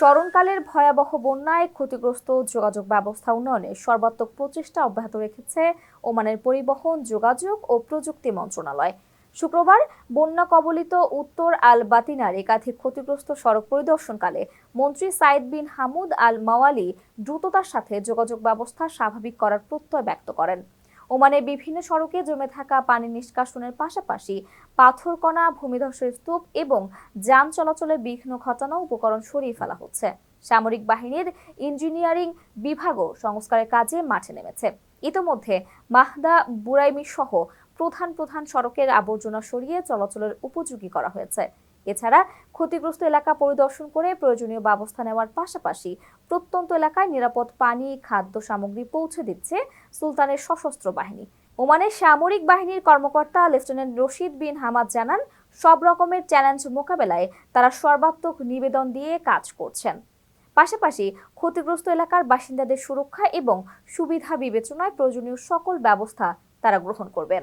স্মরণকালের ভয়াবহ বন্যায় ক্ষতিগ্রস্ত যোগাযোগ ব্যবস্থা উন্নয়নে সর্বাত্মক প্রচেষ্টা অব্যাহত রেখেছে ওমানের পরিবহন, যোগাযোগ ও প্রযুক্তি মন্ত্রণালয়। শুক্রবার বন্যা কবলিত উত্তর আল বাতিনার একাধিক ক্ষতিগ্রস্ত সড়ক পরিদর্শনকালে মন্ত্রী সাইদ বিন হামুদ আল মাওয়ালি দ্রুততার সাথে যোগাযোগ ব্যবস্থা স্বাভাবিক করার প্রত্যয় ব্যক্ত করেন। ওমানের বিভিন্ন সড়কে জমে থাকা পানি নিষ্কাশনের পাশাপাশি পাথরকণা, ভূমিধসের স্তূপ এবং যান চলাচলে বিঘ্ন ঘটানো উপকরণ সরিয়ে ফেলা হচ্ছে। সামরিক বাহিনীর ইঞ্জিনিয়ারিং বিভাগও সংস্কারের কাজে মাঠে নেমেছে। ইতোমধ্যে মাহদা বুরাইমি সহ প্রধান প্রধান সড়কের আবর্জনা সরিয়ে চলাচলের উপযোগী করা হয়েছে। এছাড়া ক্ষতিগ্রস্ত এলাকা পরিদর্শন করে প্রয়োজনীয় ব্যবস্থা নেওয়ার পাশাপাশি প্রত্যন্ত এলাকায় নিরাপদ পানি, খাদ্য সামগ্রী পৌঁছে দিচ্ছে সুলতানের সশস্ত্র বাহিনী। ওমানের সামরিক বাহিনীর কর্মকর্তা লেফটেন্যান্ট রশিদ বিন হামাদ জানান, সব রকমের চ্যালেঞ্জ মোকাবেলায় তারা সর্বাত্মক নিবেদন দিয়ে কাজ করছেন। পাশাপাশি ক্ষতিগ্রস্ত এলাকার বাসিন্দাদের সুরক্ষা এবং সুবিধা বিবেচনায় প্রয়োজনীয় সকল ব্যবস্থা তারা গ্রহণ করবেন।